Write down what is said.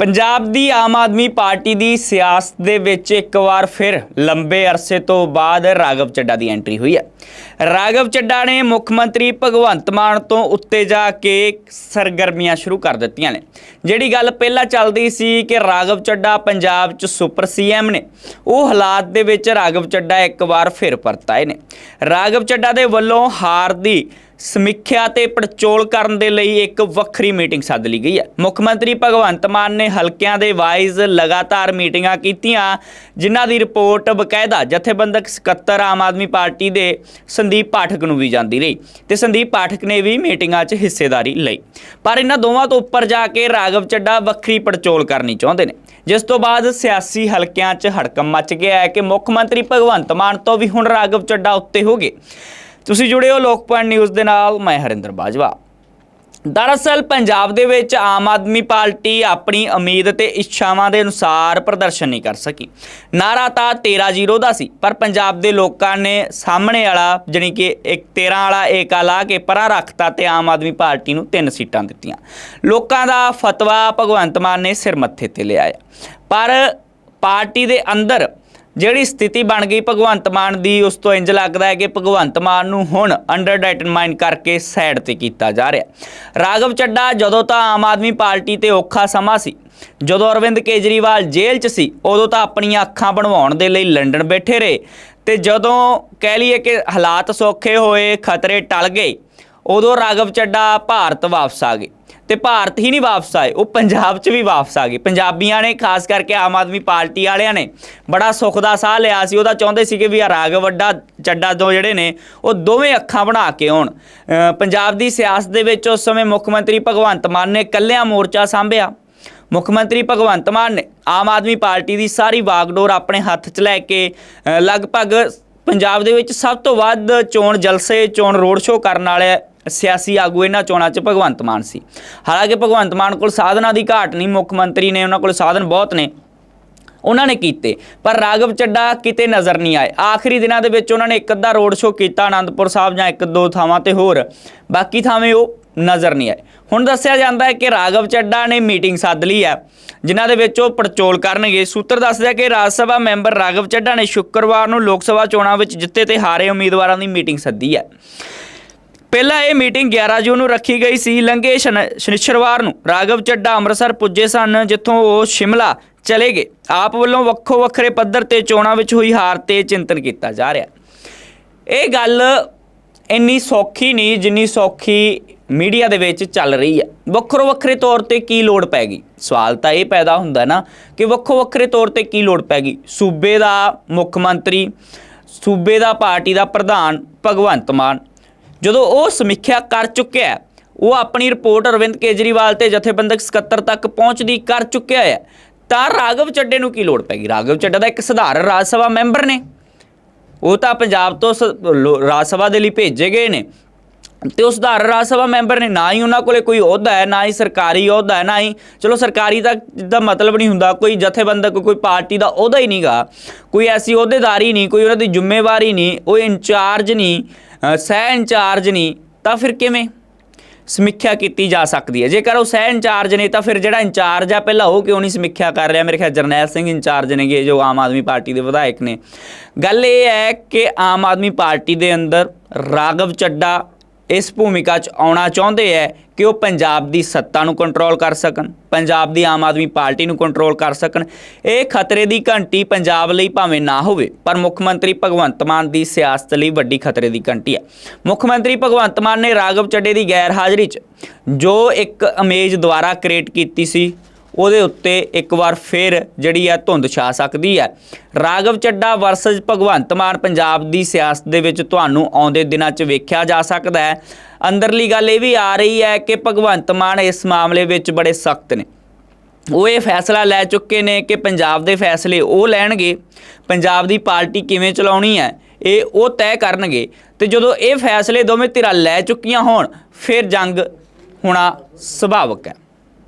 ਪੰਜਾਬ ਦੀ ਆਮ ਆਦਮੀ ਪਾਰਟੀ ਦੀ ਸਿਆਸਤ ਦੇ ਵਿੱਚ ਇੱਕ ਵਾਰ ਫਿਰ ਲੰਬੇ ਅਰਸੇ ਤੋਂ ਬਾਅਦ ਰਾਘਵ ਚੱਡਾ ਦੀ ਐਂਟਰੀ ਹੋਈ ਹੈ। ਰਾਘਵ ਚੱਡਾ ਨੇ ਮੁੱਖ ਮੰਤਰੀ ਭਗਵੰਤ ਮਾਨ ਤੋਂ ਉੱਤੇ ਜਾ ਕੇ ਸਰਗਰਮੀਆਂ ਸ਼ੁਰੂ ਕਰ ਦਿੱਤੀਆਂ ਨੇ। ਜਿਹੜੀ ਗੱਲ ਪਹਿਲਾਂ ਚੱਲਦੀ ਸੀ ਕਿ ਰਾਘਵ ਚੱਡਾ ਪੰਜਾਬ 'ਚ ਸੁਪਰ ਸੀਐਮ ਨੇ, ਉਹ ਹਾਲਾਤ ਦੇ ਵਿੱਚ ਰਾਘਵ ਚੱਡਾ ਇੱਕ ਵਾਰ ਫਿਰ ਪਰਤ ਆਏ ਨੇ। ਰਾਘਵ ਚੱਡਾ ਦੇ ਵੱਲੋਂ ਹਾਰ ਦੀ ਸਮੀਖਿਆ ਤੇ ਪੜਚੋਲ ਕਰਨ ਦੇ ਲਈ ਇੱਕ ਵੱਖਰੀ ਮੀਟਿੰਗ ਸੱਦ ਲਈ ਗਈ ਹੈ। ਮੁੱਖ ਮੰਤਰੀ ਭਗਵੰਤ ਮਾਨ ਨੇ ਹਲਕਿਆਂ ਦੇ ਵਾਈਜ਼ ਲਗਾਤਾਰ ਮੀਟਿੰਗਾਂ ਕੀਤੀਆਂ, ਜਿਨ੍ਹਾਂ ਦੀ ਰਿਪੋਰਟ ਬਕਾਇਦਾ ਜਥੇਬੰਦਕ ਸਕੱਤਰ ਆਮ ਆਦਮੀ ਪਾਰਟੀ ਦੇ ਸੰਦੀਪ ਪਾਠਕ ਨੂੰ ਵੀ ਜਾਂਦੀ ਰਹੀ ਤੇ ਸੰਦੀਪ ਪਾਠਕ ਨੇ ਵੀ ਮੀਟਿੰਗਾਂ 'ਚ ਹਿੱਸੇਦਾਰੀ ਲਈ। ਪਰ ਇਹਨਾਂ ਦੋਵਾਂ ਤੋਂ ਉੱਪਰ ਜਾ ਕੇ ਰਾਘਵ ਚੱਡਾ ਵੱਖਰੀ ਪੜਚੋਲ ਕਰਨੀ ਚਾਹੁੰਦੇ ਨੇ। ਜਿਸ ਤੋਂ ਬਾਅਦ ਸਿਆਸੀ ਹਲਕਿਆਂ 'ਚ ਹੜਕਮ ਮਚ ਗਿਆ ਹੈ ਕਿ ਮੁੱਖ ਮੰਤਰੀ ਭਗਵੰਤ ਮਾਨ ਤੋਂ ਵੀ ਹੁਣ ਰਾਘਵ ਚੱਡਾ ਉੱਤੇ ਹੋ ਗਏ। ਤੁਸੀਂ ਜੁੜੇ ਹੋ ਲੋਕਪਾਲ ਨਿਊਜ਼ ਦੇ ਨਾਲ, ਮੈਂ ਹਰਿੰਦਰ ਬਾਜਵਾ। ਦਰਅਸਲ ਪੰਜਾਬ ਦੇ ਵਿੱਚ ਆਮ ਆਦਮੀ ਪਾਰਟੀ ਆਪਣੀ ਉਮੀਦ ਤੇ ਇੱਛਾਵਾਂ ਦੇ ਅਨੁਸਾਰ ਪ੍ਰਦਰਸ਼ਨ ਨਹੀਂ ਕਰ ਸਕੀ। ਨਾਰਾ ਤਾਂ 13-0 ਦਾ ਸੀ, ਪਰ ਪੰਜਾਬ ਦੇ ਲੋਕਾਂ ਨੇ ਸਾਹਮਣੇ ਵਾਲਾ ਜਾਣੀ ਕਿ ਇੱਕ 13 ਵਾਲਾ ਏਕਾ ਲਾ ਕੇ ਪਰਾਂ ਰੱਖਤਾ ਤੇ ਆਮ ਆਦਮੀ ਪਾਰਟੀ ਨੂੰ ਤਿੰਨ ਸੀਟਾਂ ਦਿੱਤੀਆਂ। ਲੋਕਾਂ ਦਾ ਫਤਵਾ ਭਗਵੰਤ ਮਾਨ ਨੇ ਸਿਰ ਮੱਥੇ ਤੇ ਲਿਆਇਆ। ਪਰ ਪਾਰਟੀ ਦੇ ਅੰਦਰ ਜਿਹੜੀ ਸਥਿਤੀ ਬਣ ਗਈ ਭਗਵੰਤ ਮਾਨ ਦੀ, ਉਸ ਤੋਂ ਇੰਜ ਲੱਗਦਾ ਹੈ ਕਿ ਭਗਵੰਤ ਮਾਨ ਨੂੰ ਹੁਣ ਅੰਡਰ ਡਿਟਰਮਾਈਨ ਕਰਕੇ ਸਾਈਡ ਤੇ ਕੀਤਾ ਜਾ ਰਿਹਾ ਰਾਘਵ ਚੱਡਾ ਜਦੋਂ ਤਾਂ ਆਮ ਆਦਮੀ ਪਾਰਟੀ ਤੇ ਔਖਾ ਸਮਾਂ ਸੀ, ਜਦੋਂ ਅਰਵਿੰਦ ਕੇਜਰੀਵਾਲ ਜੇਲ੍ਹ 'ਚ ਸੀ, ਉਦੋਂ ਤਾਂ ਆਪਣੀਆਂ ਅੱਖਾਂ ਬਣਵਾਉਣ ਦੇ ਲਈ ਲੰਡਨ ਬੈਠੇ ਰਹੇ ਤੇ ਜਦੋਂ ਕਹਿ ਲਈਏ ਕਿ ਹਾਲਾਤ ਸੌਖੇ ਹੋਏ, ਖਤਰੇ ਟਲ ਗਏ ਉਦੋਂ ਰਾਘਵ ਚੱਡਾ ਭਾਰਤ ਵਾਪਸ ਆ ਗਏ। ਤੇ ਭਾਰਤ ਹੀ ਨਹੀਂ ਵਾਪਸ ਆਏ, ਉਹ ਪੰਜਾਬ 'ਚ ਵੀ ਵਾਪਸ ਆ ਗਏ। ਪੰਜਾਬੀਆਂ ਨੇ, ਖਾਸ ਕਰਕੇ ਆਮ ਆਦਮੀ ਪਾਰਟੀ ਵਾਲਿਆਂ ਨੇ, ਬੜਾ ਸੁੱਖ ਦਾ ਸਾਹ ਲਿਆ ਸੀ। ਉਹਦਾ ਚਾਹੁੰਦੇ ਸੀਗੇ ਵੀ ਆ ਰਾਗ ਵੱਡਾ, ਚੱਡਾ ਦੋ ਜਿਹੜੇ ਨੇ, ਉਹ ਦੋਵੇਂ ਅੱਖਾਂ ਬਣਾ ਕੇ ਆਉਣ। ਪੰਜਾਬ ਦੀ ਸਿਆਸਤ ਦੇ ਵਿੱਚ ਉਸ ਸਮੇਂ ਮੁੱਖ ਮੰਤਰੀ ਭਗਵੰਤ ਮਾਨ ਨੇ ਕੱਲਿਆਂ ਮੋਰਚਾ ਸੰਭਿਆ। ਮੁੱਖ ਮੰਤਰੀ ਭਗਵੰਤ ਮਾਨ ਨੇ ਆਮ ਆਦਮੀ ਪਾਰਟੀ ਦੀ ਸਾਰੀ ਵਾਗਡੋਰ ਆਪਣੇ ਹੱਥ 'ਚ ਲੈ ਕੇ ਲਗਭਗ ਪੰਜਾਬ ਦੇ ਵਿੱਚ ਸਭ ਤੋਂ ਵੱਧ ਚੋਣ ਜਲਸੇ, ਚੋਣ ਰੋਡ ਸ਼ੋਅ ਕਰਨ ਵਾਲੇ ਸਿਆਸੀ ਆਗੂ ਇਹਨਾਂ ਚੋਣਾਂ 'ਚ ਭਗਵੰਤ ਮਾਨ ਸੀ। ਹਾਲਾਂਕਿ ਭਗਵੰਤ ਮਾਨ ਕੋਲ ਸਾਧਨਾਂ ਦੀ ਘਾਟ ਨਹੀਂ, ਮੁੱਖ ਮੰਤਰੀ ਨੇ ਉਹਨਾਂ ਕੋਲ ਸਾਧਨ ਬਹੁਤ ਨੇ। ਉਹਨਾਂ ਨੇ ਕੀਤੇ, ਪਰ ਰਾਘਵ ਚੱਡਾ ਕਿਤੇ ਨਜ਼ਰ ਨਹੀਂ ਆਏ। ਆਖਰੀ ਦਿਨਾਂ ਦੇ ਵਿੱਚ ਉਹਨਾਂ ਨੇ ਇੱਕ ਅੱਧਾ ਰੋਡ ਸ਼ੋਅ ਕੀਤਾ ਆਨੰਦਪੁਰ ਸਾਹਿਬ ਜਾਂ ਇੱਕ ਦੋ ਥਾਵਾਂ ਤੇ ਹੋਰ। ਬਾਕੀ ਥਾਵੇਂ ਉਹ ਨਜ਼ਰ ਨਹੀਂ ਆਏ। ਹੁਣ ਦੱਸਿਆ ਜਾਂਦਾ ਹੈ ਕਿ ਰਾਘਵ ਚੱਡਾ ਨੇ ਮੀਟਿੰਗ ਸੱਦ ਲਈ ਹੈ, ਜਿਨ੍ਹਾਂ ਦੇ ਵਿੱਚ ਉਹ ਪੜਚੋਲ ਕਰਨਗੇ। ਸੂਤਰ ਦੱਸਦਾ ਕਿ ਰਾਜ ਸਭਾ ਮੈਂਬਰ ਰਾਘਵ ਚੱਡਾ ਨੇ ਸ਼ੁੱਕਰਵਾਰ ਨੂੰ ਲੋਕ ਸਭਾ ਚੋਣਾਂ ਵਿੱਚ ਜਿੱਤੇ ਤੇ ਹਾਰੇ ਉਮੀਦਵਾਰਾਂ ਦੀ ਮੀਟਿੰਗ ਸੱਦੀ ਹੈ। ਪਹਿਲਾਂ ਇਹ ਮੀਟਿੰਗ 11 ਜੂਨ ਨੂੰ ਰੱਖੀ ਗਈ ਸੀ। ਲੰਘੇ ਸ਼ਨ- ਸ਼ਨੀਚਰਵਾਰ ਨੂੰ ਰਾਘਵ ਚੱਡਾ ਅੰਮ੍ਰਿਤਸਰ ਪੁੱਜੇ ਸਨ, ਜਿੱਥੋਂ ਉਹ ਸ਼ਿਮਲਾ ਚਲੇ ਗਏ। ਆਪ ਵੱਲੋਂ ਵੱਖੋ ਵੱਖਰੇ ਪੱਧਰ ਤੇ ਚੋਣਾਂ ਵਿੱਚ ਹੋਈ ਹਾਰ ਤੇ ਚਿੰਤਨ ਕੀਤਾ ਜਾ ਰਿਹਾ ਇਹ ਗੱਲ ਇੰਨੀ ਸੌਖੀ ਨਹੀਂ ਜਿੰਨੀ ਸੌਖੀ ਮੀਡੀਆ ਦੇ ਵਿੱਚ ਚੱਲ ਰਹੀ ਹੈ। ਵੱਖਰੋ ਵੱਖਰੇ ਤੌਰ ਤੇ ਕੀ ਲੋੜ ਪੈ ਗਈ? ਸਵਾਲ ਤਾਂ ਇਹ ਪੈਦਾ ਹੁੰਦਾ ਨਾ ਕਿ ਵੱਖੋ ਵੱਖਰੇ ਤੌਰ ਤੇ ਕੀ ਲੋੜ ਪੈ ਗਈ? ਸੂਬੇ ਦਾ ਮੁੱਖ ਮੰਤਰੀ, ਸੂਬੇ ਦਾ ਪਾਰਟੀ ਦਾ ਪ੍ਰਧਾਨ ਭਗਵੰਤ ਮਾਨ ਜਦੋਂ ਉਹ ਸਮੀਖਿਆ ਕਰ ਚੁੱਕਿਆ ਹੈ, ਉਹ ਆਪਣੀ ਰਿਪੋਰਟ ਅਰਵਿੰਦ ਕੇਜਰੀਵਾਲ ਤੇ ਜਥੇਬੰਦਕ ਸਕੱਤਰ ਤੱਕ ਪਹੁੰਚਦੀ ਕਰ ਚੁੱਕਿਆ ਹੈ ਤਾਂ ਰਾਘਵ ਚੱਡੇ ਨੂੰ ਕੀ ਲੋੜ ਪੈਗੀ? ਰਾਘਵ ਚੱਡਾ ਦਾ ਇੱਕ ਸਧਾਰਨ ਰਾਜ ਸਭਾ ਮੈਂਬਰ ਨੇ। ਉਹ ਤਾਂ ਪੰਜਾਬ ਤੋਂ ਸ- ਲੋ- ਰਾਜ ਸਭਾ ਦੇ ਲਈ ਭੇਜੇ ਗਏ ਨੇ। ਤੇ ਉਹ ਸਧਾਰਨ ਰਾਜ ਸਭਾ ਮੈਂਬਰ ਨੇ। ਨਾ ਹੀ ਉਹਨਾਂ ਕੋਲੇ ਕੋਈ ਅਹੁਦਾ ਹੈ ਨਾ ਹੀ ਸਰਕਾਰੀ ਅਹੁਦਾ ਹੈ ਨਾ ਹੀ ਚਲੋ ਸਰਕਾਰੀ ਦਾ ਦਾ ਮਤਲਬ ਨਹੀਂ ਹੁੰਦਾ। ਕੋਈ ਜਥੇਬੰਦਕ ਕੋਈ ਪਾਰਟੀ ਦਾ ਅਹੁਦਾ ਹੀ ਨਹੀਂਗਾ ਕੋਈ ਐਸੀ ਅਹੁਦੇਦਾਰੀ ਨਹੀਂ ਕੋਈ ਉਹਨਾਂ ਦੀ ਜ਼ਿੰਮੇਵਾਰੀ ਨਹੀਂ ਉਹ ਇੰਚਾਰਜ ਨਹੀਂ। ਸਹਿ ਇੰਚਾਰਜ ਨਹੀਂ, ਤਾਂ ਫਿਰ ਕਿਵੇਂ? ਸਮੀਖਿਆ ਕੀਤੀ ਜਾ ਸਕਦੀ ਹੈ। ਜੇਕਰ ਉਹ ਸਹਿ ਇੰਚਾਰਜ ਨੇ, ਤਾਂ ਫਿਰ ਜਿਹੜਾ ਇੰਚਾਰਜ ਆ, ਪਹਿਲਾਂ ਉਹ ਕਿਉਂ ਨਹੀਂ ਸਮੀਖਿਆ ਕਰ ਰਿਹਾ? ਮੇਰੇ ਖਿਆਲ ਜਰਨੈਲ ਸਿੰਘ ਇੰਚਾਰਜ ਨੇਗੇ, ਜੋ ਆਮ ਆਦਮੀ ਪਾਰਟੀ ਦੇ ਵਿਧਾਇਕ ਨੇ। ਗੱਲ ਇਹ ਹੈ ਕਿ ਆਮ ਆਦਮੀ ਪਾਰਟੀ ਦੇ ਅੰਦਰ ਰਾਘਵ ਚੱਡਾ ਇਸ ਭੂਮਿਕਾ 'ਚ ਆਉਣਾ ਚਾਹੁੰਦੇ ਹੈ ਕਿ ਉਹ ਪੰਜਾਬ ਦੀ ਸੱਤਾ ਨੂੰ ਕੰਟਰੋਲ ਕਰ ਸਕਣ, ਪੰਜਾਬ ਦੀ ਆਮ ਆਦਮੀ ਪਾਰਟੀ ਨੂੰ ਕੰਟਰੋਲ ਕਰ ਸਕਣ। ਇਹ ਖਤਰੇ ਦੀ ਘੰਟੀ ਪੰਜਾਬ ਲਈ ਭਾਵੇਂ ਨਾ ਹੋਵੇ, ਪਰ ਮੁੱਖ ਮੰਤਰੀ ਭਗਵੰਤ ਮਾਨ ਦੀ ਸਿਆਸਤ ਲਈ ਵੱਡੀ ਖਤਰੇ ਦੀ ਘੰਟੀ ਹੈ ਮੁੱਖ ਮੰਤਰੀ ਭਗਵੰਤ ਮਾਨ ਨੇ ਰਾਘਵ ਚੱਡੇ ਦੀ ਗੈਰ ਹਾਜ਼ਰੀ 'ਚ ਜੋ ਇੱਕ ਇਮੇਜ ਦੁਆਰਾ ਕ੍ਰੀਏਟ ਕੀਤੀ ਸੀ ਉਹਦੇ ਉੱਤੇ ਇੱਕ ਵਾਰ ਫਿਰ ਜਿਹੜੀ ਹੈ ਧੁੰਦ ਛਾ ਸਕਦੀ ਹੈ ਰਾਘਵ ਚੱਡਾ ਵਰਸਸ ਭਗਵੰਤ ਮਾਨ ਪੰਜਾਬ ਦੀ ਸਿਆਸਤ ਦੇ ਵਿੱਚ ਤੁਹਾਨੂੰ ਆਉਂਦੇ ਦਿਨਾਂ 'ਚ ਵੇਖਿਆ ਜਾ ਸਕਦਾ ਹੈ। ਅੰਦਰਲੀ ਗੱਲ ਇਹ ਵੀ ਆ ਰਹੀ ਹੈ ਕਿ ਭਗਵੰਤ ਮਾਨ ਇਸ ਮਾਮਲੇ ਵਿੱਚ ਬੜੇ ਸਖਤ ਨੇ। ਉਹ ਇਹ ਫੈਸਲਾ ਲੈ ਚੁੱਕੇ ਨੇ ਕਿ ਪੰਜਾਬ ਦੇ ਫੈਸਲੇ ਉਹ ਲੈਣਗੇ। ਪੰਜਾਬ ਦੀ ਪਾਰਟੀ ਕਿਵੇਂ ਚਲਾਉਣੀ ਹੈ, ਇਹ ਉਹ ਤੈਅ ਕਰਨਗੇ। ਤੇ ਜਦੋਂ ਇਹ ਫੈਸਲੇ ਦੋਵੇਂ ਧਿਰਾਂ ਲੈ ਚੁੱਕੀਆਂ ਹੋਣ, ਫਿਰ ਜੰਗ ਹੋਣਾ ਸੁਭਾਵਕ ਹੈ।